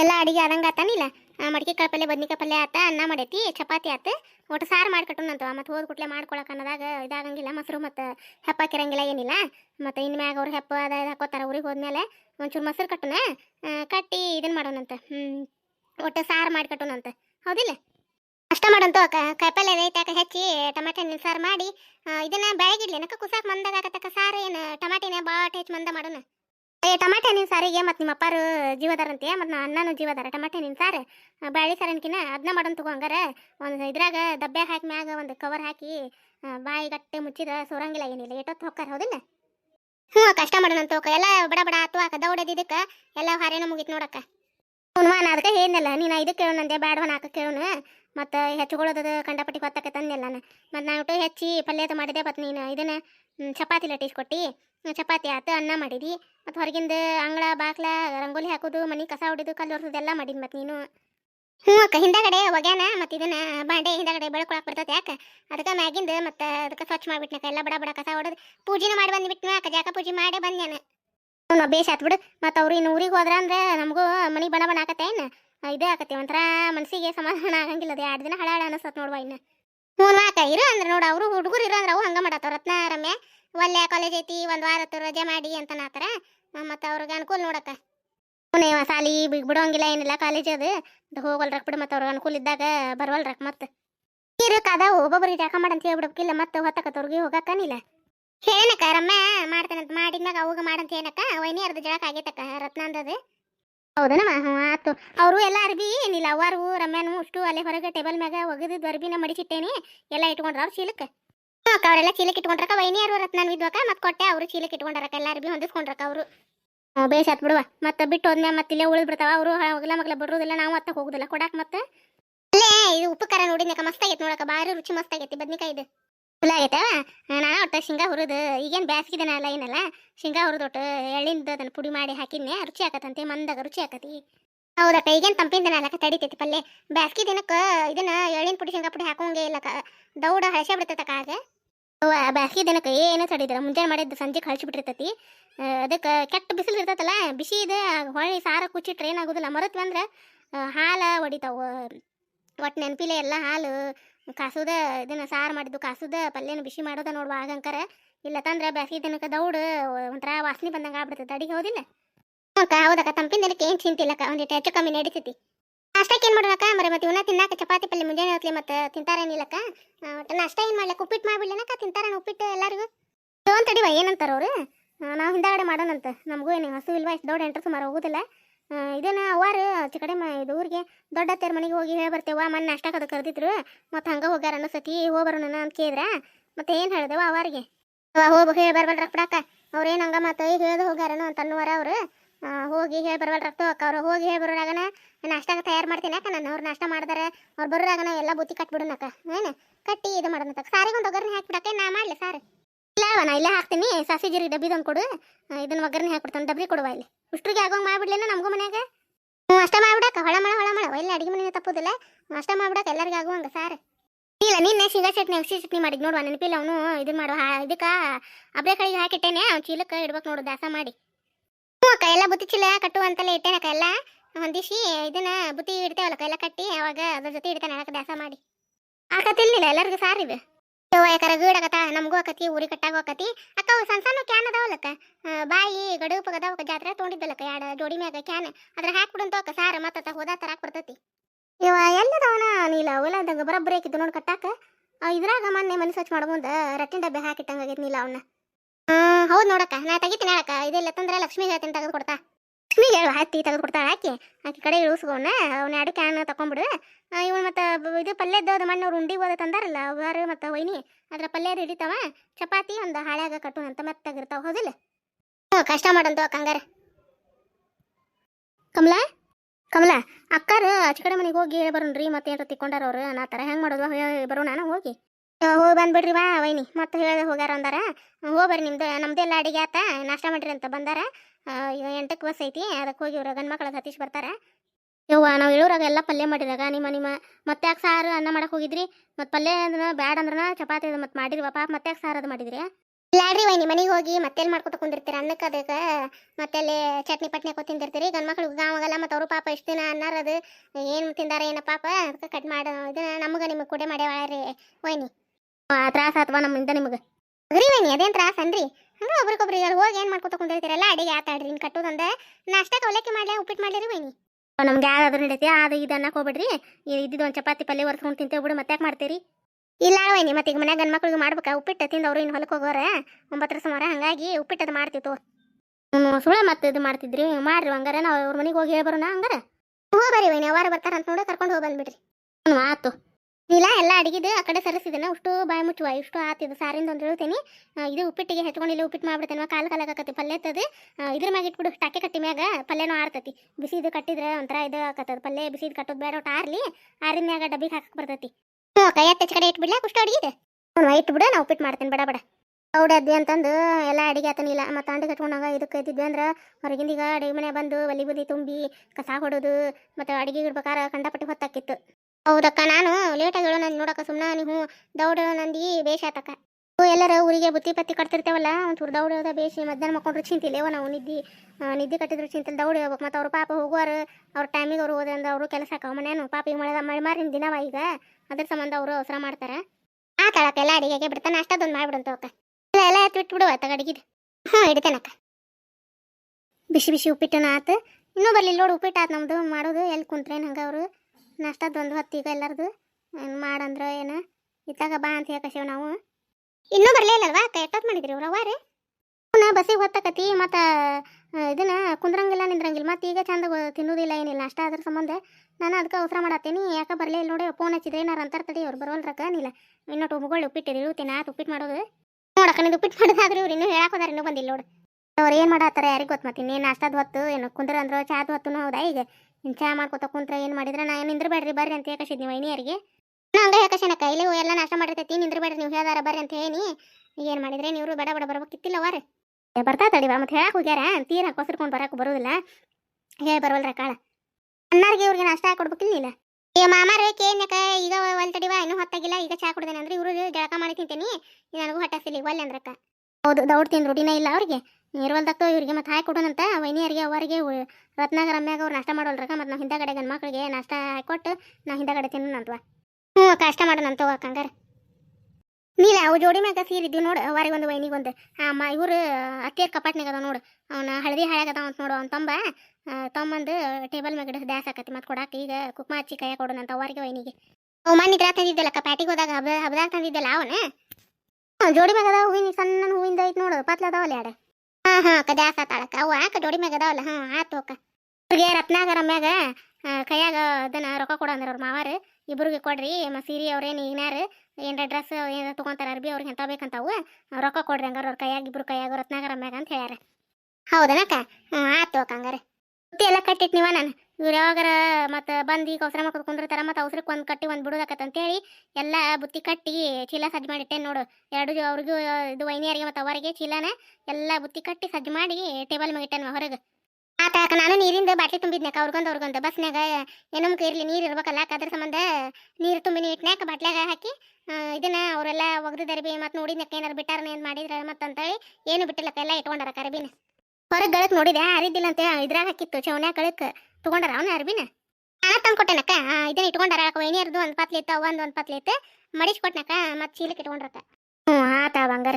ಎಲ್ಲ ಅಡಿಗೆ ಆದಂಗೆ ಆತಾನಿಲ್ಲ ಮಡಿಕೆ ಪಲ್ಯ ಬದ್ನಿಕಾಯಿ ಪಲ್ಯ ಆತ, ಅನ್ನ ಮಾಡೈತಿ, ಚಪಾತಿ ಆತ. ಒಟ್ಟು ಸಾರು ಮಾಡ್ಕಟ್ಟುನಂತ ಮತ್ತು ಹೋದ ಕುಟ್ಲೆ ಮಾಡ್ಕೊಳಕ್ಕೆ ಅನ್ನೋದಾಗ ಇದಾಗಂಗಿಲ್ಲ. ಮೊಸರು ಮತ್ತು ಹೆಪ್ಪಾಕಿರಂಗಿಲ್ಲ ಏನಿಲ್ಲ. ಮತ್ತು ಇನ್ನು ಮ್ಯಾಗ ಅವ್ರು ಹೆಪ್ಪ ಅದ ಹಾಕೋತಾರೆ ಊರಿಗೆ ಹೋದ್ಮೇಲೆ ಒಂಚೂರು ಮೊಸರು ಕಟ್ಟುನ ಕಟ್ಟಿ ಇದನ್ನು ಮಾಡೋಣಂತ. ಹ್ಞೂ ಒಟ್ಟು ಸಾರು ಮಾಡಿ ಕಟ್ಟುನಂತ ಹೌದಿಲ್ಲ? ಅಷ್ಟ ಮಾಡಂತು ಅಕ್ಕ ಕಾಯಿಪಲ್ಲೆ ಐತಾಕ ಹೆಚ್ಚಿ ಟಮಾಟೆ ಸಾರು ಮಾಡಿ ಇದನ್ನ ಬೆಳಗಿಡ್ಲಿ ನಕ್ಕ ಕುಸಾಕ್ ಮಂದಾಗ ಸಾರು ಏನು ಟಮಾಟಿನ ಬಾಟ್ ಹೆಚ್ಚು ಮಂದ ಮಾಡೋಣ. ಏ, ಟಮಾಟೆ ಹಣ್ಣಿನ ಸಾರಿಗೆ ಮತ್ತು ನಿಮ್ಮ ಅಪ್ಪಾರು ಜೀವದಾರಂತೆ ಮತ್ತು ನಾ ಅಣ್ಣನು ಜೀವದಾರ. ಟಮಾಟೆ ಹಣ್ಣಿನ ಸಾರು ಬಾಳಿ ಸಾರನ್ಕಿನ ಅದನ್ನ ಮಾಡೋಣ ತಗೋ ಹಂಗಾರೆ. ಒಂದು ಇದ್ರಾಗ ಡಬ್ಬೆ ಹಾಕಿ ಮ್ಯಾಗ ಒಂದು ಕವರ್ ಹಾಕಿ ಬಾಯಿ ಗಟ್ಟೆ ಮುಚ್ಚಿದ ಸೋರಂಗಿಲ್ಲ ಏನಿಲ್ಲ. ಎಷ್ಟೊತ್ತು ಹೋಗ್ತಾರೆ ಹೌದಿಲ್ಲ ಹ್ಞೂ ಕಷ್ಟ ಮಾಡೋಣ ತೋಕ ಎಲ್ಲ ಬಡ ಬಡ ಆತು ಆಕ ದೌಡದಿದ್ದಕ್ಕೆ ಎಲ್ಲ ಹಾರೇನ ಮುಗಿತ್ ನೋಡಕ್ಕ ಹ್ಞೂ ನಾ ಅದಕ್ಕೆ ಏನಿಲ್ಲ ನೀನು ಇದಕ್ಕೆ ಕೇಳೋಣ ಅಂದೆ ಹಾಕ ಕೇಳೋಣ. ಮತ್ತು ಹೆಚ್ಚುಗೊಳ್ಳೋದು ಕಂಡಪಟ್ಟಿ ಹೊತ್ತಕ್ಕೆ ತಂದಿಲ್ಲ ನಾನು. ಮತ್ತು ನಾನು ಹೆಚ್ಚಿ ಪಲ್ಯದ ಮಾಡಿದೆ, ಮತ್ತು ನೀನು ಇದನ್ನು ಚಪಾತಿ ಲಟ್ಟಿಸ್ಕೊಟ್ಟು ಚಪಾತಿ ಆತು, ಅನ್ನ ಮಾಡಿದಿ. ಮತ್ತು ಹೊರಗಿಂದ ಅಂಗಳ, ಬಾಕ್ಲ, ರಂಗೋಲಿ ಹಾಕೋದು, ಮನೆ ಕಸ ಹೊಡಿದು ಕಲ್ಲು ಒರೆಸೋದು ಎಲ್ಲ ಮಾಡಿದ್ ಮತ್ತು ನೀನು. ಹ್ಞೂ ಅಕ್ಕ, ಹಿಂದಗಡೆ ಒಗ್ಯಾನ, ಮತ್ತು ಇದನ್ನ ಬಾಂಡೆ ಹಿಂದಗಡೆ ಬೆಳ್ಕೊಳಕ್ಕೆ ಬರ್ತೈತೆ ಯಾಕೆ? ಅದಕ್ಕೆ ಮ್ಯಾಗಿಂದ ಮತ್ತು ಅದಕ್ಕೆ ಸ್ವಚ್ಛ ಮಾಡಿಬಿಟ್ನಕ್ಕ ಎಲ್ಲ ಬಡ ಬಡ ಕಸ ಹೊಡೆದು. ಪೂಜೆನೂ ಮಾಡಿ ಬಂದ್ಬಿಟ್ನ ಅಕ್ಕ ಜಾಕ ಪೂಜೆ ಮಾಡಿ ಬಂದ್ಯಾನ. ಬೇಸ್ ಆತ್ ಬಿಡು. ಮತ್ತು ಅವ್ರು ಇನ್ನು ಊರಿಗೆ ಹೋದ್ರ ಅಂದ್ರೆ ನಮಗೂ ಮನೆ ಬಣ ಬಣ ಆಕತ್ತೆ ಏನು ಇದೇ ಆಕತ್ತೆ ಒಂಥರ ಮನಸ್ಸಿಗೆ ಸಮಾಧಾನ ಆಗಂಗಿಲ್ಲ ಅದು ಎರಡು ದಿನ ಹಳಾಳ ಅನಿಸ್ತತ್ ನೋಡುವ ಇನ್ನು. ಹ್ಞೂ ಅಕ್ಕ, ಇರು ಅಂದ್ರೆ ನೋಡು, ಅವರು ಹುಡುಗರು ಇರೋ ಅಂದ್ರೆ ಅವು ಹಂಗೆ ಮಾಡತ್ತಾವ ರತ್ನ ರಮ್ಯ ಒಳ್ಳೆ ಕಾಲೇಜ್ ಐತಿ, ಒಂದು ವಾರ ಹೊತ್ತು ರಜೆ ಮಾಡಿ ಅಂತ ನಾತರ ಮತ್ತು ಅವ್ರಿಗೆ ಅನುಕೂಲ ನೋಡಕ್ಕ. ಇವ ಸಾಲಿ ಬಿಗ್ ಬಿಡೋಂಗಿಲ್ಲ ಏನಿಲ್ಲ ಕಾಲೇಜ್ ಅದು. ಹೋಗಲ್ರಕ್ ಬಿಡು ಮತ್ತು ಅವ್ರಿಗೆ ಅನುಕೂಲ ಇದ್ದಾಗ ಬರವಲ್ರಕ್ ಮತ್ತೆ. ಇರಕ್ಕೆ ಅದಾವು ಒಬ್ಬೊಬ್ರಿಗೆ ಜಾಕ ಮಾಡಂತ ಹೇಳ್ಬಿಡ್ಬೇಕಿಲ್ಲ ಮತ್ತೆ ಹೊತ್ತಕತ್ತವ್ರಿಗೆ ಹೋಗಕ್ಕನಿಲ್ಲ ಹೇಳನಕ್ಕ ರಮ್ಮ ಮಾಡ್ತಾನಂತ ಮಾಡಿದ್ಮ್ಯಾಗ ಅವಾಗ ಮಾಡಂತ ಏನಕ್ಕ? ವೈನಿ ಅರ್ಧ ಜಳಕ ಆಗೈತಕ್ಕ ರತ್ನಂದದು. ಹೌದನಮ್ಮ? ಹ್ಞೂ ಆತು. ಅವರು ಎಲ್ಲ ಅರ್ಬಿ ಏನಿಲ್ಲ ಅವರು ರಮ್ಯಾನು ಅಷ್ಟು ಅಲ್ಲೇ ಹೊರಗೆ ಟೇಬಲ್ ಮ್ಯಾಗ ಒಗದಿದ್ದು ಅರ್ಬಿನ ಮಡಿಸಿಟ್ಟೇನಿ ಎಲ್ಲ ಇಟ್ಕೊಂಡ್ರ ಅವ್ರು ಚೀಲಕ್ಕೆ ಅಕ್ಕ, ಅವರೆಲ್ಲ ಚೀಲಕ್ಕೆ ಇಟ್ಕೊಂಡ್ರಕ್ಕ, ವೈನಿಯರು ರತ್ನ ಇದ್ವಕ್ಕ, ಮತ್ತೆ ಕೊಟ್ಟೆ, ಅವರು ಚೀಲಕ್ಕೆ ಇಟ್ಕೊಂಡ್ರಕ್ಕ ಎಲ್ಲ ಅರ್ಬಿ ಹೊಂದಿಸ್ಕೊಂಡ್ರಕ್ಕ ಅವರು. ಬೇಸ್ ಆತ್ ಬಿಡುವ. ಮತ್ತೆ ಬಿಟ್ಟು ಹೋದ್ಮ್ಯಾಗ ಮತ್ತೆ ಇಲ್ಲೇ ಉಳಿದ್ ಬಿಡ್ತಾವ, ಅವರು ಹಗಲ ಮಗಲ ಬರೋದಿಲ್ಲ ನಾವು ಅತ್ತ ಹೋಗುದಿಲ್ಲ, ಕೊಡಾಕ್ ಮತ್ತೆ. ಅಲ್ಲೇ ಇದು ಉಪ್ಪು ಖಾರ ನೋಡಿದ್ನಕ್ಕ ಮಸ್ತ್ ಆಗೈತೆ ನೋಡಕ್ಕ, ಭಾರಿ ರುಚಿ ಮಸ್ತ್ ಆಗೈತಿ ಬದ್ನಿಕಾಯಿ ಇದು ಚಲೋ ಆಗೈತವ ನಾನು ಒಟ್ಟು ಶೇಂಗಾ ಹುರಿದು, ಈಗೇನು ಬ್ಯಾಸ್ಗಿದನಲ್ಲ ಏನಲ್ಲ, ಶೇಂಗಾ ಹುರಿದು ಒಟ್ಟು ಎಳ್ಳಿಂದ ಅದನ್ನ ಪುಡಿ ಮಾಡಿ ಹಾಕಿದ್ನೆ, ರುಚಿ ಆಕತ್ತಂತೆ, ಮಂದಾಗ ರುಚಿ ಆಕತಿ ಹೌದಕ್ಕ ಈಗೇನು ದಿನ ಅಲ್ಲಕ್ಕ, ತಡಿತೈತಿ ಪಲ್ಲೆ. ಬ್ಯಾಸ್ಗಿ ದಿನಕ್ಕೆ, ಇದನ್ನ ಎಳ್ಳಿನ ಪುಡಿ, ಶೇಂಗಾ ಪುಡಿ ಹಾಕೋಂಗೇ ಇಲ್ಲಕ್ಕ, ದೌಡ ಹಳಸೆ ಬಿಡ್ತೈತಕ್ಕ, ಆಗ. ಅವ್ವ ಬ್ಯಾಸ್ಗಿ ದಿನಕ್ಕೆ ಏನು ತಡಿದ್ರ ಮುಂಜಾನೆ ಮಾಡಿದ್ದು ಸಂಜೆ ಕಳ್ಸಿ ಬಿಟ್ಟಿರ್ತೈತಿ ಅದಕ್ಕೆ ಕೆಟ್ಟ ಬಿಸಿಲು ಇರ್ತೈತಲ್ಲ, ಬಿಸಿ ಇದೆ ಹೊಳ್ಳಿ ಸಾರ ಕುಚ್ಚಿಟ್ರೆ ಏನಾಗೋದಿಲ್ಲ. ಮರತ್ ಅಂದ್ರೆ ಹಾಲು ಒಡಿತಾವೆ ಒಟ್ಟು ನೆನಪಿಲೆ ಎಲ್ಲ ಹಾಲು, ಕಾಸುದ ಇದನ್ನು ಸಾರು ಮಾಡಿದ್ದು, ಕಾಸುದ ಪಲ್ಯನ ಬಿಸಿ ಮಾಡೋದ ನೋಡುವ ಆಗಂಕರ ಇಲ್ಲ ತಂದ್ರೆ ಬ್ಯಾಸಿಗೆ ದಿನಕ್ಕೆ ದೌಡು, ಒಂಥರ ವಾಸನೆ ಬಂದಂಗೆ ಆಗ್ಬಿಡ್ತೈತೆ. ಅಡಿಗೆ ಹೌದಿಲ್ಲ? ಹೌದಕ್ಕ, ತಂಪಿನ ದಿನಕ್ಕೆ ಏನು ಚಿಂತಿಲ್ಲಕ್ಕ ಒಂದಿಟ್ಟು ಹೆಚ್ಚು ಕಮ್ಮಿ ನಡೀತೈತಿ. ಅಷ್ಟಕ್ಕೆ ಏನು ಮಾಡೋಣಕ್ಕ? ಮರೆ ಮತ್ತೆ ಇವನ್ನ ತಿನ್ನಾಕ ಚಪಾತಿ ಪಲ್ಯ ಮುಂಜಾನೆ ಹೊತ್ಲಿ ಮತ್ತೆ ತಿಂತಾರೇನಿಲ್ಲಕ್ಕ ಒಟ್ಟು ನಾಷ್ಟ ಏನು ಮಾಡ್ಲಕ್ಕ? ಉಪ್ಪಿಟ್ಟು ಮಾಡ್ಬಿಡ್ಲೇನಕ್ಕ? ತಿಂತಾರೇನು ಉಪ್ಪಿಟ್ಟು ಎಲ್ಲರಿಗೂ? ಅಂತ ತಡಿವ ಏನಂತಾರ ಅವರು? ನಾವು ಹಿಂದಾಗಡೆ ಮಾಡೋಣಂತ. ನಮಗೂ ಏನು ಹಸು ಇಲ್ವಾ ಇಷ್ಟು ದೊಡ್ಡ ಎಂಟ್ರು ಸುಮಾರು ಹೋಗುದಿಲ್ಲ. ಇದನ್ನ ಅವಾರು ಆಚೆ ಕಡೆ ಮ, ಇದು ಊರಿಗೆ ದೊಡ್ಡ ಅತ್ತೆರ ಮನೆಗೆ ಹೋಗಿ ಹೇಳಿ ಬರ್ತೇವ ಮಣ್ಣು ನಾಷ್ಟಕ್ಕೆ ಅದು ಕರೆದಿದ್ರು. ಮತ್ತು ಹಂಗೆ ಹೋಗ್ಯಾರ ಅನ್ನೋ ಸತಿ ಹೋಗಿ ಬರೋಣ ಅಂತ ಕೇಳಿದ್ರ. ಮತ್ತೆ ಏನು ಹೇಳ್ದೇವ ಅವರಿಗೆ ಹೋಗಿ ಹೇಳಿ ಬರ್ಬಲ್ರಕ್ ಬಿಡಾಕ ಅವ್ರು ಏನು ಹಂಗ ಮತ್ತೆ ಹೇಳ್ದು ಹೋಗ್ಯಾರನು ಅಂತ ಅನ್ನುವರ ಅವರು. ಹೋಗಿ ಹೇಳಿ ಬರ್ಬಲ್ರಕ್ ಅಕ್ಕ ಅವ್ರು. ಹೋಗಿ ಹೇಳಿ ಬರೋರಾಗನ ನಾಷ್ಟಾಗ ತಯಾರು ಮಾಡ್ತೀನಿ ಅಕ್ಕ ನಾನು. ಅವ್ರು ನಾಷ್ಟ ಮಾಡಿದಾರೆ, ಅವ್ರು ಬರೋರಾಗನ ಎಲ್ಲ ಬುತ್ತಿ ಕಟ್ಬಿಡೋಣಕ್ಕ ಏನು? ಕಟ್ಟಿ ಇದು ಮಾಡೋಣ ಸಾರಿಗೆ ಒಂದು ಒಗ್ಗರಣೆ ಹಾಕ್ಬಿಡಕ್ಕೆ ನಾ ಮಾಡಲಿ ಸಾರು. ಇಲ್ಲ ನಾ ಇಲ್ಲೇ ಹಾಕ್ತೀನಿ. ಸಾಸಿ ಜೀರಿಗೆ ಡಬ್ಬಿದೊಂದು ಕೊಡು. ಇದನ್ನ ಒಗ್ಗರಣೆ ಹಾಕ್ಬಿಡ್ತಾನೆ. ಡಬ್ರಿ ಕೊಡುವ ಇಲ್ಲಿ. ಉಷ್ಟ್ರಿಗೆ ಆಗೋಂಗೆ ಮಾಡ್ಬಿಡ್ಲೇನ ನಮಗೂ ಮನ್ಯಾಗ? ಹ್ಞೂ ಅಷ್ಟ ಮಾಡ್ಬಿಡಕ್ಕ ಹೊಳ ಮಳ ಹೊಳ ಮಳ. ಇಲ್ಲಿ ಅಡಿಗೆ ಮನೆ ತಪ್ಪೋದಿಲ್ಲ. ಅಷ್ಟ ಮಾಡ್ಬಿಡಕ್ಕ ಎಲ್ಲರಿಗೂ ಆಗುವಂಗ ಸಾರು. ಇಲ್ಲ, ನಿನ್ನೆ ಶೇಂಗಾ ಚಟ್ನಿ ಹಸಿ ಚಟ್ನಿ ಮಾಡಿದ್ ನೋಡುವ ನೆನಪಿಲ್ಲ ಅವನು. ಇದನ್ನ ಮಾಡುವ ಇದಕ್ಕೆ ಅಬ್ರೆ ಕಡೆಗೆ ಹಾಕಿಟ್ಟೇನೆ. ಅವ್ನು ಚೀಲಕ್ಕೆ ಇಡ್ಬೇಕು ನೋಡು, ದಾಸ ಮಾಡಿ. ಅಕ್ಕ ಎಲ್ಲ ಬುತ್ತಿ ಚೀಲ ಕಟ್ಟುವಂತಲೇ ಇಟ್ಟೇನಕ್ಕ ಎಲ್ಲ ಹೊಂದಿಸಿ ಇದನ್ನ ಬುತ್ತಿ ಇಡ್ತೇವಲ್ಲಕ್ಕ ಎಲ್ಲ ಕಟ್ಟಿ, ಅವಾಗ ಅದ್ರ ಜೊತೆ ಇಡ್ತಾನೆ ಅಕ್ಕ ದಾಸ ಮಾಡಿ. ಆಕತಿರ್ಲಿಲ್ಲ ಎಲ್ಲರಿಗೂ ಸಾರಿವೆ ಗೀಡಾಕತ್ತ ನಮಗೂ ಆಕತಿ, ಊರಿಗೆ ಕಟ್ಟಾಗ ಆಕತಿ. ಅಕ್ಕ ಸಣ್ಣ ಸಣ್ಣ ಕ್ಯಾನ್ ಅದಾವಲ್ಲಕ್ಕ ಬಾಯಿ ಗಡುಪ ಅದಾವಕ್ಕ ಜಾತ್ರೆ ತೊಗೊಂಡಿದ್ದಲ್ಲಕ್ಕ ಎರಡು ಜೋಡಿ ಮ್ಯಾಗ ಕ್ಯಾನ್. ಅದ್ರ ಹಾಕ್ಬಿಡಂತ ಅಕ್ಕ, ಸಾರ ಮತ್ತ ಹೋದ ತರಾಕ್ ಬರ್ತೈತಿ. ಇವ ಎಲ್ಲದವನ ನೀಲ ಅವಲ್ಲ ಅದಂಗ ಬರಬ್ಬರಿ ಹಾಕಿದ್ದು ನೋಡಿ ಕಟ್ಟಾಕ. ಇದ್ರಾಗ ಮೊನ್ನೆ ಮನೆ ಸ್ವಚ್ಛ ಮಾಡೋ ಮುಂದೆ ರಟ್ಟಿನ ಡಬ್ಬೆ ಹಾಕಿಟ್ಟಂಗ ಆಗೈತಿ ನೀಲ ಅವನ್ನ ಹೌದು ನೋಡಕ್ಕ. ನಾ ತೆಗಿತೀನಿ ಹೇಳಕ್ಕ. ಇದಿಲ್ಲ ತಂದ್ರೆ ಲಕ್ಷ್ಮಿ ಹೇಳ್ತೀನಿ ತೆಗೆದು ಕೊಡ್ತಾ. ಲಕ್ಷ್ಮಿ ಹೇಳು, ಹತ್ತಿ ತೆಗೆದು ಕೊಡ್ತಾ, ಹಾಕಿ. ಆಕಿ ಕಡೆ ಇಳಿಸ್ಕೋಣ ಅವ್ನ ಎರಡು ಕ್ಯಾನ್ ತಕೊಂಡ್ಬಿಡು ಇವನು ಮತ್ತೆ ಇದು ಪಲ್ಯದ ಮಣ್ಣು ಅವ್ರು ಉಂಡಿ ಹೋದ ತಂದಾರಲ್ಲ ಅವರು ಮತ್ತೆ ವೈನಿ, ಅದ್ರ ಪಲ್ಯದ ಹಿಡಿತಾವ. ಚಪಾತಿ ಒಂದು ಹಾಳ್ಯಾಗ ಕಟ್ಟು ಅಂತ ಮತ್ತೆ ತೆಗಿರ್ತಾವ ಹೌದಿಲ್ಲ ಕಷ್ಟ ಮಾಡಂತ ಕಂಗಾರ ಕಮಲಾ? ಕಮಲಾ, ಅಕ್ಕಾರ ಆಚೆ ಕಡೆ ಮನೆಗೆ ಹೋಗಿ ಹೇಳಿ ಬರೋಣ್ರಿ ಮತ್ತೆ ಏನಾರ ತಿಕ್ಕೊಂಡಾರ ಅವ್ರು ನಾ ಥರ ಹೆಂಗೆ ಮಾಡೋದು? ಬರೋಣ ಹೋಗಿ. ಹೋಗಿ ಬಂದ್ಬಿಡ್ರಿ ವಾ ವೈನಿ. ಮತ್ತೆ ಹೇಳಿ ಹೋಗ್ಯಾರ ಅಂದಾರ. ಹೋಗ್ಬರ್ರಿ ನಿಮ್ದು. ನಮ್ದೆಲ್ಲ ಅಡಿಗೆ ಆತ. ನಾಷ್ಟ ಮಾಡ್ರಿ ಅಂತ ಬಂದಾರ. ಎಂಟಕ್ಕೆ ಬಸ್ ಐತಿ. ಅದಕ್ಕೆ ಹೋಗಿ ಇವ್ರು ಗಂಡು ಮಕ್ಕಳ ಸತೀಶ್ ಬರ್ತಾರ. ಯವ್ವ, ನಾವು ಇಳೂರಾಗ ಎಲ್ಲ ಪಲ್ಯ ಮಾಡಿದಾಗ ನಿಮ್ಮ ನಿಮ್ಮ. ಮತ್ತೆ ಯಾಕೆ ಸಾರು ಅನ್ನ ಮಾಡಕ್ಕೆ ಹೋಗಿದ್ರಿ? ಮತ್ತು ಪಲ್ಯ ಅಂದ್ರೆ ಬ್ಯಾಡ ಅಂದ್ರನ, ಚಪಾತಿ ಅದು ಮತ್ತೆ ಮಾಡಿದ್ರಿ ಪಾಪ. ಮತ್ತೆ ಯಾಕೆ ಸಾರು ಅದು ಮಾಡಿದ್ರಿ? ಇಲ್ಲಾಡ್ರಿ ವೈನಿ, ಮನೆಗೆ ಹೋಗಿ ಮತ್ತೆಲ್ಲಿ ಮಾಡ್ಕೊತ ಕುಂದಿರ್ತೀರಿ? ಅನ್ನಕ್ಕೆ ಅದಕ್ಕೆ ಮತ್ತೆಲ್ಲಿ ಚಟ್ನಿ ಪಟ್ನಿ ಹಾಕೋ ತಿಂದಿರ್ತೀರಿ? ಗಂಡ್ ಮಕ್ಳು ಗಾವಾಗಲ್ಲ ಮತ್ತು ಅವರು ಪಾಪ ಇಷ್ಟು ದಿನ ಅನ್ನಾರದು ಏನು ತಿಂದಾರ ಏನಪ್ಪಾಪ ಪಾಪ? ಅದಕ್ಕೆ ಕಟ್ ಮಾಡ. ಇದನ್ನ ನಮಗೆ ನಿಮಗೆ ಕೊಡೆ ಮಾಡ್ಯಾವ ರೀ ವೈನಿ. ತ್ರಾಸ ಅಥವಾ ನಮ್ಮಿಂದ ನಿಮಗೆ. ಅಗ್ರಿ ವೈನಿ ಅದೇನು ತ್ರಾಸ ಅನ್ರಿ ಹಂಗೆ ಒಬ್ರಿಗೊಬ್ರು ಈಗ ಹೋಗಿ ಏನು ಮಾಡ್ಕೊತ ಕುಂದಿರ್ತೀರಲ್ಲ ಅಡಿಗೆ ಆತಾಡ್ರಿ ಇನ್ನು ಕಟ್ಟೋದಂದ ನಾಷ್ಟಕ್ಕೆ ಅವಲಕ್ಕಿ ಮಾಡಲಿ ಉಪ್ಪಿಟ್ಟು ಮಾಡ್ಲಿ ವೈನಿ ನಮ್ಗೆ ಯಾವ್ದಾದ್ರು ನಡೀತಿ ಅದು ಇದು ಹೋಗ್ಬಿಡ್ರಿ. ಇದ್ದಿದ್ದು ಒಂದು ಚಪಾತಿ ಪಲ್ಯ ಒರ್ಸ್ಕೊಂಡು ತಿಂತೇವೆ ಬಿಡು ಮತ್ತೆ ಮಾಡ್ತೀರಿ? ಇಲ್ಲ ವೈನಿ ಮತ್ತೆ ಈಗ ಮನ್ಯಾಗ ಗಂಡ್ಮಕ್ಳಿಗೆ ಮಾಡ್ಬೇಕಾ. ಉಪ್ಪಿಟ್ಟು ತಿಂದು ಅವ್ರು ಇನ್ನು ಹೊಲಕ್ಕೆ ಹೋಗೋರ? ಒಂಬತ್ತರ ಸುಮಾರ. ಹಂಗಾಗಿ ಉಪ್ಪಿಟ್ಟು ಅದು ಮಾಡ್ತಿತ್ತು ಸುಳ್ಳೆ ಮತ್ತೆ ಇದು ಮಾಡ್ತಿದ್ರಿ. ಮಾಡ್ರಿ ಹಂಗಾರೆ ನಾವು ಅವ್ರ ಮನೆಗೆ ಹೋಗಿ ಹೇಳ್ಬರೋಣ ಹಂಗಾರೆ. ಹೋಗ್ಬರಿ ವೈನಿ ಅವಾರ ಬರ್ತಾರಂತ ನೋಡಿ, ಕರ್ಕೊಂಡು ಹೋಗಿ ಬಂದ್ಬಿಡ್ರಿ. ಹ್ಞೂ ಆತು. ಇಲ್ಲ ಎಲ್ಲ ಅಡಿಗೆದು, ಆ ಕಡೆ ಸರಿಸಿದನ? ಅಷ್ಟು ಬಾಯಿ ಮುಚ್ಚುವ, ಇಷ್ಟು ಆತಿದ್ದು ಸಾರಿಂದ ಒಂದು ಹೇಳ್ತೀನಿ. ಇದು ಉಪ್ಪಿಟ್ಟಿಗೆ ಹೆಚ್ಕೊಂಡು ಇಲ್ಲಿ ಉಪ್ಪಿಟ್ಟು ಮಾಡ್ಬಿಡ್ತೇನೆ ಕಾಲು ಕಾಲಾಗತ್ತೆ ಪಲ್ಯ ಇರ್ತದೆ ಇದ್ರ ಮ್ಯಾಗ ಇಟ್ಬಿಡು, ಟಾಕೆ ಕಟ್ಟಿ ಮ್ಯಾಗ ಪಲ್ಯನೂ ಆರ್ತತಿ. ಬಿಸಿ ಇದು ಕಟ್ಟಿದ್ರೆ ಒಂಥರ ಇದು ಆಕತ್ತದ. ಪಲ್ಯ ಬಿಸಿ ಇದು ಕಟ್ಟೋದು ಬೇಡ, ಒಟ್ಟು ಆರ್ಲಿ. ಆರಿನ ಮ್ಯಾಗ ಡಬ್ಬಿಗೆ ಹಾಕಕ್ಕೆ ಬರ್ತೈತಿ. ಕೈ ಎತ್ತ ಕಡೆ ಇಟ್ಬಿಡ್ಲಾ ಕುಷ್ಟ ಅಡಿಗೆ ಇಟ್ಬಿಡು, ನಾ ಉಪ್ಪಿಟ್ಟು ಮಾಡ್ತೇನೆ, ಬೇಡ ಬೇಡ. ಹೌದದ್ದಿ ಅಂತಂದು, ಎಲ್ಲ ಅಡಿಗೆ ಆತನಿಲ್ಲ ಮತ್ತು ಅಂಡಿ ಕಟ್ಕೊಂಡಾಗ ಇದಕ್ಕೆ ಇದ್ದಿದ್ವಿ ಅಂದ್ರೆ, ಹೊರಗಿಂದ ಈಗ ಅಡಿಗೆ ಮನೆ ಬಂದು, ಒಲಿ ಬುದಿ ತುಂಬಿ, ಕಸ ಹೊಡೋದು, ಮತ್ತು ಅಡಿಗೆ ಇಡ್ಬೇಕಾರೆ, ಕಂಡಪಟ್ಟಿ ಹೊತ್ತಾಕಿತ್ತು. ಹೌದಕ್ಕ, ನಾನು ಲೇಟಾಗಿ ಹೇಳೋ ನಂದು ನೋಡಕ್ಕ ಸುಮ್ಮನೆ ನೀವು ದೌಡ ನಂದಿ ಬೇಷ ಆತಕ್ಕ. ಎಲ್ಲರ ಊರಿಗೆ ಬುತ್ತಿ ಪತ್ತಿ ಕಟ್ತಿರ್ತೇವಲ್ಲ, ಒಂಚೂರು ದೌಡ ಅದ ಬೇಸಿ ಮಧ್ಯಾಹ್ನ ಮಕ್ಕೊಂಡ್ರು ಚಿಂತಿಲ್ಲೇವ ನಾವು ನಿದ್ದಿ ನಿದ್ದೆ ಕಟ್ಟಿದ್ರು ಚಿಂತಿಲ್ಲ, ದೌಡಿ ಹೋಗ್ಬೇಕು ಮತ್ತು ಅವ್ರ ಪಾಪ ಹೋಗುವಾರು, ಅವ್ರ ಟೈಮಿಗೆ ಅವ್ರು ಹೋದ್ರಂದ್ರೆ ಅವರು ಕೆಲಸ ಆಕಾವ ಮನೇನು ಪಾಪ ಈಗ ಮಳೆ ಮಳೆ ಮಾರಿನ ದಿನವ ಈಗ. ಅದ್ರ ಸಂಬಂಧ ಅವರು ಅವಸರ ಮಾಡ್ತಾರೆ. ಆ, ತಳಕ್ಕೆ, ಎಲ್ಲ ಅಡಿಗೆಗೆ ಬಿಡ್ತಾನೆ ಅಷ್ಟೊಂದು ಮಾಡಿಬಿಡಂತ ಅಕ್ಕ ಇಲ್ಲ ಎಲ್ಲ ಎತ್ತು ಬಿಟ್ಬಿಡು ಆತ ಅಡಿಗೆದು. ಹ್ಞೂ ಇಡ್ತೇನಕ್ಕ ಬಿಸಿ ಬಿಸಿ ಉಪ್ಪಿಟ್ಟನ ಆತು. ಇನ್ನೂ ಬರ್ಲಿಲ್ಲ ನೋಡು, ಉಪ್ಪಿಟ್ಟು ಆತು ನಮ್ದು, ಮಾಡೋದು ಎಲ್ಲಿ ಕುಂತ್ರೇನು ಹಂಗೆ ಅವರು. ನಾಷ್ಟದ ಒಂದು ಹೊತ್ತು ಈಗ ಎಲ್ಲರದು. ಏನು ಮಾಡಂದ್ರೆ ಏನು? ಇತ್ತಾಗ ಬಾ ಅಂತ ಹೇಳಕಶೇವ್ ನಾವು. ಇನ್ನೂ ಬರಲೇ ಇಲ್ಲಲ್ವಾ? ಅಕ್ಕ ಮಾಡಿದ್ರಿ ಅವ್ರು ಅವಾರೆ ನಾ ಬಸ್ಸಿಗೆ ಹೊತ್ತಕತಿ ಮತ್ತು ಇದನ್ನ ಕುಂದ್ರಂಗಿಲ್ಲ ನಿಂದ್ರಂಗಿಲ್ಲ. ಮತ್ತು ಈಗ ಚಂದ ತಿನ್ನೋದಿಲ್ಲ ಏನಿಲ್ಲ. ಅಷ್ಟ ಅದ್ರ ಸಂಬಂಧ ನಾನು ಅದಕ್ಕೆ ಅವಸರ ಮಾಡತ್ತೀನಿ. ಯಾಕೆ ಬರಲೇ ಇಲ್ಲ ನೋಡಿ ಫೋನ್ ಹಚ್ಚಿದ್ರೆ ಏನಾರು ಅಂತರ್ತದೆ ತಡಿ. ಅವ್ರು ಬರೋಲ್ರಕ್ಕ ಏನಿಲ್ಲ. ಇನ್ನೊಟ್ಟು ಮುಗಳು ಉಪ್ಪಿಟ್ಟಿರಿ, ಇರುತ್ತೇನೆ ಆತು ಉಪ್ಪಿಟ್ಟು ಮಾಡೋದು? ನೋಡಕ್ಕ ನೀನು ಉಪ್ಪಿಟ್ಟು ಮಾಡೋದಾದ್ರೆ ಇವ್ರು ಇನ್ನೂ ಹೇಳಕ್ಕೆ ಇನ್ನೂ ಬಂದಿಲ್ಲ ನೋಡಿ. ಅವ್ರು ಏನು ಮಾಡತ್ತಾರ ಯಾರಿಗೆ ಗೊತ್ತು ಮತ್ತೆ ಇನ್ನೇನು ಅಷ್ಟದ ಹೊತ್ತು, ಏನು ಕುಂದ್ರ ಅಂದ್ರೆ, ಚಾದ ಹೊತ್ತು ಹೌದಾ ಈಗ? ಇನ್ನು ಚಾ ಮಾಡ್ಕೊತ ಕುಂತ್ರ ಏನು ಮಾಡಿದ್ರೆ ನಾ ನಿಂದ್ರಬೇಡ್ರಿ, ಬರ್ರಿ ಅಂತ ಹೇಳಕಸಿದ್ ನೀವು ವೈನಿಯರಿಗೆ. ನಾ ಹಂಗೆ ಹೇಳಕಶನಕ್ಕ ಇಲ್ಲಿ ಎಲ್ಲ ನಾಷ್ಟ ಮಾಡಿರ್ತೈತಿ, ನಿಂದ್ರಬೇಡ್ರಿ, ನೀವು ಹೇಳ್ದಾರ ಬರ್ರಿ ಅಂತ ಹೇಳಿ ಏನು ಮಾಡಿದ್ರೆ ನೀವು ಬೇಡ ಬೇಡ ಬರ್ಬೇಕಿತ್ತಿಲ್ಲ ವಾರ ಬರ್ತಾ ತಡಿವ ಮತ್ತೆ ಹೇಳಕ್ ಹೋಗ್ಯಾರ, ತೀರ ಕೊಸರ್ಕೊಂಡು ಬರಕ್ಕೆ ಬರೋದಿಲ್ಲ. ಹೇಳಿ ಬರೋಲ್ರ ಕಾಳ. ಅಣ್ಣಾರಿಗೆ ಇವ್ರಿಗೆ ನಾಷ್ಟ ಕೊಡ್ಬೇಕಿಲ್ಲ ಏ, ಮಾಮಾರೇ ಕೇನ್ಯಾಕ ಈಗ ಒಲ್ ತಡಿವಾ ಇನ್ನೂ ಹೊತ್ತಾಗಿಲ್ಲ, ಈಗ ಚಾ ಕುಡ್ದೇನೆ ಅಂದ್ರೆ ಇವ್ರು ಜಳಕ ಮಾಡಿ ತಿಂತಿನಿ, ನನಗೂ ಹೊಟ್ಟಾಸಿಲ್ಲ ಒಲ್ಲೆ ಅಂದ್ರಕ್ಕ. ಹೌದು, ದೌಡ್ ತಿಂದು ರೂಢಿನೇ ಇಲ್ಲ ಅವ್ರಿಗೆ. ನೀರ್ವಲ್ದಕ್ಕ ಇವರಿಗೆ ಮತ್ತೆ ಹಾಕಿ ಕೊಡೋಣಂತ ವೈನಿಯರಿಗೆ ಅವರಿಗೆ ರತ್ನಾಗರ ರಮ್ಯಾಗ ಅವ್ರು ನಾಷ್ಟ ಮಾಡೋಲ್ರಕ್ಕ, ಮತ್ತು ನಾವು ಹಿಂದಗಡೆ ಗಂಡು ಮಕ್ಳಿಗೆ ನಾಷ್ಟ ಹಾಕೊಟ್ಟು ನಾ ಹಿಂದಗಡೆ ತಿನ್ನೋಣಂತವ ಹ್ಞೂ ಕಷ್ಟ ಮಾಡೋಣಂತ ಹೋಗಕ್ಕೆ ಹಂಗಾರೆ. ನೀಲ, ಅವು ಜೋಡಿ ಮ್ಯಾಗ ಸೀರಿದ್ವಿ ನೋಡು ಅವರಿಗೆ ಒಂದು ವೈನಿಗೆ ಒಂದು. ಅಮ್ಮ ಇವರು ಅತ್ತಿಯರ್ ಕಪಾಟ್ನಾಗ ಅದ ನೋಡು, ಅವನ ಹಳದಿ ಹಳ್ಯಾಗದ ಅಂತ ನೋಡು, ಅವ್ನ ತಂಬ ತಮ್ಮಂದು ಟೇಬಲ್ ಮ್ಯಾಗ ಇಡೋದು ದ್ಯಾಸ್ ಆಕತಿ, ಮತ್ತೆ ಕೊಡಾಕ ಈಗ ಕುಕ್ಮ ಹಚ್ಚಿ ಕೈಯಾಗ ಕೊಡೋಣಂತ ಅವರಿಗೆ ವೈನಿಗೆ. ಅವ್ ಮನ್ನಿದ್ರ ತಂದಿದ್ದಲ್ಲಕ್ಕ ಪ್ಯಾಟಿಗೆ ಹೋದಾಗ ಹಬ್ಬ ಹಬ್ಬದಾಗ ತಂದಿದ್ದಲ್ಲ ಅವನ? ಜೋಡಿ ಮ್ಯಾಗ ಹೂವಿನ ಸಣ್ಣ ಹೂವಿಂದ ಐತಿ ನೋಡು, ಪತ್ಲ ಅದಾವಲ್ಲ ಎರಡು ಹಾಂ ಹಾ ಅಕ್ಕ ದ್ಯಾಸ್ ಆತಾಳಕ್ಕ ಅವ ಅಕ್ಕ ಜೋಡಿ ಮ್ಯಾಗ ಅದಾವಲ್ಲ ಹಾಂ ಆತು ಅಕ್ಕ ಇವ್ರಿಗೆ ರತ್ನಾಗರ ಮ್ಯಾಗ ಆ, ಕೈಯಾಗ ಅದನ್ನ ರೊಕ್ಕ ಕೊಡು ಅಂದ್ರೆ ಅವ್ರ ಮಾವಾರ. ಇಬ್ರಿಗೆ ಕೊಡ್ರಿ ಮ ಸೀರೆ ಅವ್ರೇನು ಈಗ್ನಾರ ಏನಾರ ಡ್ರೆಸ್ ಏನ ತೊಗೊಂತಾರ ಅರ್ಬಿ ಅವ್ರಿಗೆ ಎಂತ ಬೇಕಂತಾವು ಆ, ರೊಕ್ಕ ಕೊಡ್ರಿ ಹಂಗಾರ ಅವ್ರ ಕೈಯಾಗ ಇಬ್ರು ಕೈಯಾಗ ರತ್ನಾಗರ ಮ್ಯಾಗ ಅಂತ ಹೇಳ್ಯಾರ. ಹೌದನಕ್ಕ? ಹ್ಞೂ ಆತು ಅಕ್ಕ ಹಂಗಾರೆ. ಬುತ್ತಿ ಎಲ್ಲ ಕಟ್ಟಿಟ್ ನೀವ ನಾನು? ಇವ್ರು ಯಾವಾಗಾರ ಮತ್ತು ಬಂದು ಈಗ ಅವಸರ ಮಾಡ್ಕೊಂಡು ಕುಂದಿರ್ತಾರ, ಮತ್ತು ಅವಸರಕ್ಕೆ ಒಂದು ಕಟ್ಟಿ ಒಂದು ಹೇಳಿ ಎಲ್ಲ ಬುತ್ತಿ ಕಟ್ಟಿ ಚೀಲ ಸಜ್ಜು ಮಾಡಿಟ್ಟೆ ನೋಡು. ಎರಡು ಅವ್ರಿಗೂ ಇದು ವೈನಿಯರಿಗೆ ಮತ್ತು ಅವರಿಗೆ ಚೀಲನ ಎಲ್ಲ ಬುತ್ತಿ ಕಟ್ಟಿ ಸಜ್ಜು ಮಾಡಿ ಟೇಬಲ್ ಮ್ಯಾಗ ಇಟ್ಟೆನ ಹೊರಗೆ. ಆತ ಅಕ್ಕ ನಾನು ನೀರಿಂದ ಬಾಟ್ಲಿ ತುಂಬಿದ್ನ್ಯಾಕ ಅವ್ರಿಗೊಂದು ಅವ್ರಿಗೊಂದು? ಬಸ್ನ್ಯಾಗ ಏನೋ ಇರಲಿ, ನೀರು ಇರ್ಬೇಕಲ್ಲ ಅದ್ರ ಸಂಬಂಧ ನೀರು ತುಂಬಿ ಇಟ್ನ್ಯಾಕ ಬಾಟ್ಲಾಗ ಹಾಕಿ ಇದನ್ನ ಅವರೆಲ್ಲ ಒಗ್ದಿದ್ದಾರೆ ಬಿ ಮತ್ತು ನೋಡಿದ್ನಕ್ಕ ಏನಾರು ಬಿಟ್ಟಾರನ ಏನು ಮಾಡಿದ್ರೆ ಮತ್ತಂತೇಳಿ ಏನು ಬಿಟ್ಟಿಲ್ಲಕ್ಕ ಎಲ್ಲ ಇಟ್ಕೊಂಡಾರ ಕರಬಿನ. ಹೊರಗೆ ಗಳಕ್ ನೋಡಿದೆ ಅರಿದಿಲ್ಲ ಅಂತ ಇದ್ರಾಗ ಹಾಕಿತ್ತು, ಚೌನ್ಯಾಗ ಗಳಕ್. ತಗೊಂಡಾರ ಅವನ ಅರ್ಬಿನ? ನಾನು ತಂದು ಕೊಟ್ಟೆನಕ್ಕ ಆ, ಇದನ್ನ ಇಟ್ಕೊಂಡಾರ. ವೈನಿಯರ್ದು ಒಂದು ಪತ್ಲಿ ಇತ್ತು ಒಂದು ಒಂದು ಪತ್ಲಿ ಇತ್ತು. ಮಡಿಸ್ಕೊಟ್ನಕ್ಕ ಮತ್ತು ಚೀಲಕ್ಕೆ ಇಟ್ಕೊಂಡ್ರಕ್ಕ. ಹ್ಞೂ ಆತ ಬಂಗಾರ.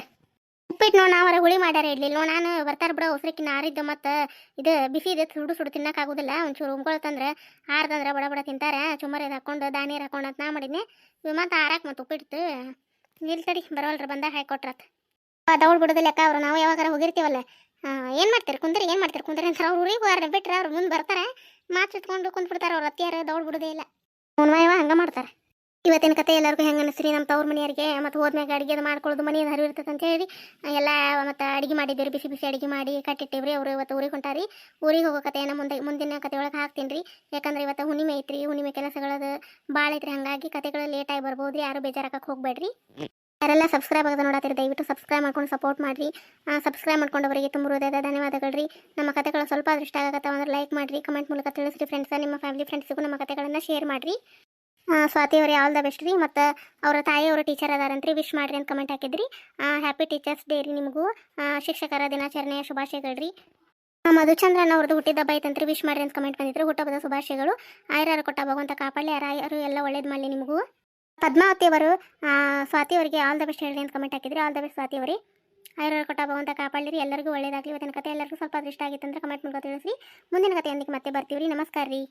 ಉಪ್ಪಿಟ್ಟು ನೋಡಿ ನಾವು ಹುಳಿ ಮಾಡ್ಯಾರ ಇಡ್ಲಿಲ್ಲ ನಾನು ಬರ್ತಾರ ಬಿಡ ಉಸ್ರಿಕಿ ನಾರಿದ್ದು ಮತ್ತು ಇದು ಬಿಸಿ ಇದೆ ಸುಡು ಸುಡು ತಿನ್ನಕ್ಕಾಗೋದಿಲ್ಲ ಒಂಚೂರು ಉಮ್ಕೊಳ್ತಂದ್ರೆ ಆರ್ದಂದ್ರೆ ಬಡ ಬಡ ತಿಂತಾರೆ. ಚುಮ್ಮರಿ ಇದು ಹಾಕೊಂಡು ದಾನಿ ಹಾಕೊಂಡು ಅಂತ ನಾ ಮಾಡಿದ್ನಿ. ಮತ್ತೆ ಆರಾಕ್ ಮತ್ತು ಉಪ್ಪಿಟ್ಟು ನಿಲ್ ತಡಿ ಬರೋಲ್ರಿ ಬಂದಾಗ ಹಾಕೊಟ್ರತ್ ದೌಡ್ ಬಿಡೋದಿಲ್ಲ ಅಕ್ಕ ಅವ್ರು ನಾವು ಯಾವಾಗಾರ ಹೋಗಿರ್ತೀವಲ್ಲ. ಏನು ಮಾಡ್ತೀರಿ? ಕುಂದ್ರಿ ಏನು ಮಾಡ್ತೀರಿ? ಕುಂದ್ರಿ ಅಂತಾರೆ ಅವ್ರು ಊರಿಗೆ ಹೋಗಾರ ಬಿಟ್ರೆ ಅವ್ರು ಮುಂದೆ ಬರ್ತಾರೆ. ಮಾತಿಟ್ಕೊಂಡು ಕುಂತ್ಬಿಡ್ತಾರೆ ಅವ್ರ ಅತ್ತಿಯಾರು, ದೌಡ್ ಬಿಡೋದೇ ಇಲ್ಲ. ಅವ್ನ ಹಂಗೆ ಮಾಡ್ತಾರೆ. ಇವತ್ತಿನ ಕತೆ ಎಲ್ಲರಿಗೂ ಹೆಂಗೆ ಅನಿಸ್ರಿ ನಮ್ಮ ತವ್ರ ಮನೆಯವರಿಗೆ, ಮತ್ತು ಹೋದ್ಮ್ಯಾಗ ಅಡುಗೆ ಮಾಡ್ಕೊಳ್ಳೋದು ಮನೆ ಹರಿವಿರ್ತದೆ ಅಂತ ಹೇಳಿ, ಎಲ್ಲ ಮತ್ತು ಅಡುಗೆ ಮಾಡಿದ್ದೀವಿ ಬಿಸಿ ಬಿಸಿ ಅಡುಗೆ ಮಾಡಿ ಕಟ್ಟಿಟ್ಟಿವ್ರಿ ಅವರು ಇವತ್ತು ಊರಿಗೆ ಹೊಂಟಾರಿ. ಊರಿಗೆ ಹೋಗೋ ಕತೆಯನ್ನು ಮುಂದೆ, ಮುಂದಿನ ಕತೆ ಒಳಗೆ ಹಾಕ್ತೀನಿ ರೀ. ಯಾಕಂದ್ರೆ ಇವತ್ತು ಹುಣ್ಣಿಮೆ ಐತ್ರಿ, ಹುಣ್ಣಿಮೆ ಕೆಲಸಗಳದು ಭಾಳ ಐತ್ರಿ, ಹಾಗಾಗಿ ಕತೆಗಳು ಲೇಟಾಗಿ ಬರ್ಬೋದು, ಯಾರು ಬೇಜಾರಾಗಕ್ಕೆ ಹೋಗ್ಬೇಡ್ರಿ. ಯಾರೆಲ್ಲ ಸಬ್ಸ್ಕ್ರೈಬ್ ಆಗೋದು ನೋಡತ್ತೀರಿ ದಯವಿಟ್ಟು ಸಬ್ಸ್ಕ್ರೈಬ್ ಮಾಡ್ಕೊಂಡು ಸಪೋರ್ಟ್ ಮಾಡಿರಿ. ಸಬ್ಸ್ಕ್ರೈಬ್ ಮಾಡ್ಕೊಂಡವರಿಗೆ ತುಂಬ ಹೃದಯದ ಧನ್ಯವಾದಗಳು ರೀ ನಮ್ಮ ಕತೆಗಳು ಸ್ವಲ್ಪ ಅದೃಷ್ಟ ಆಗತ್ತೆ ಅಂದ್ರೆ ಲೈಕ್ ಮಾಡಿರಿ ಕಮೆಂಟ್ ಮೂಲಕ ತಿಳಿಸ್ರಿ ಫ್ರೆಂಡ್ಸ್ ನಿಮ್ಮ ಫ್ಯಾಮಿಲಿ ಫ್ರೆಂಡ್ಸಿಗೂ ನಮ್ಮ ಕತೆಗಳನ್ನು ಶೇರ್ ಮಾಡಿರಿ. ಸ್ವಾತಿ ಅವ್ರಿ ಆಲ್ ದ ಬೆಸ್ಟ್ ರೀ. ಮತ್ತು ಅವರ ತಾಯಿಯವರು ಟೀಚರ್ ಅದಾರಂತ್ರಿ ವಿಶ್ ಮಾಡ್ರಿ ಅಂತ ಕಮೆಂಟ್ ಹಾಕಿದ್ರಿ. ಹ್ಯಾಪಿ ಟೀಚರ್ಸ್ ಡೇ ರೀ ನಿಮಗೂ. ಶಿಕ್ಷಕರ ದಿನಾಚರಣೆಯ ಶುಭಾಶಯಗಳು ರೀ ಮಧುಚಂದ್ರನ್ ಅವ್ರದ್ದು ಹುಟ್ಟಿದ ಬೈತಂತ್ರಿ ವಿಶ್ ಮಾಡ್ರಿ ಅಂತ ಕಮೆಂಟ್ ಬಂದಿದ್ರು ಹುಟ್ಟಹಬ್ಬದ ಶುಭಾಶಯಗಳು. ಆಯ್ರಾರು ಕೊಟ್ಟ ಭಗವಂತ ಕಾಪಾಡಲಿ ಯಾರು ಎಲ್ಲ ಒಳ್ಳೇದು ಮಾಡಲಿ ನಿಮಗೂ. ಪದ್ಮಾವತಿ ಅವರು ಸ್ವಾತಿ ಅವರಿಗೆ ಆಲ್ ದ ಬೆಸ್ಟ್ ಹೇಳಿ ಅಂತ ಕಮೆಂಟ್ ಹಾಕಿದ್ರಿ. ಆಲ್ ದ ಬೆಸ್ಟ್ ಸ್ವಾತಿ ಅವರೇ. ಆಯ್ರಾರು ಕೊಟ್ಟ ಭಗವಂತ ಕಾಪಾಡಿರಿ ಎಲ್ಲರಿಗೂ ಒಳ್ಳೇದಾಗಲಿ. ಇವತ್ತಿನ ಕತೆ ಎಲ್ಲರಿಗೂ ಸ್ವಲ್ಪ ಅದೃಷ್ಟ ಆಗಿತ್ತು ಅಂದ್ರೆ ಕಮೆಂಟ್ ಮಾಡ್ಕೊ ತಿಳಿಸ್ರಿ. ಮುಂದಿನ ಕಥೆಯೊಂದಿಗೆ ಮತ್ತೆ ಬರ್ತೀವಿ ರೀ ನಮಸ್ಕಾರ ರೀ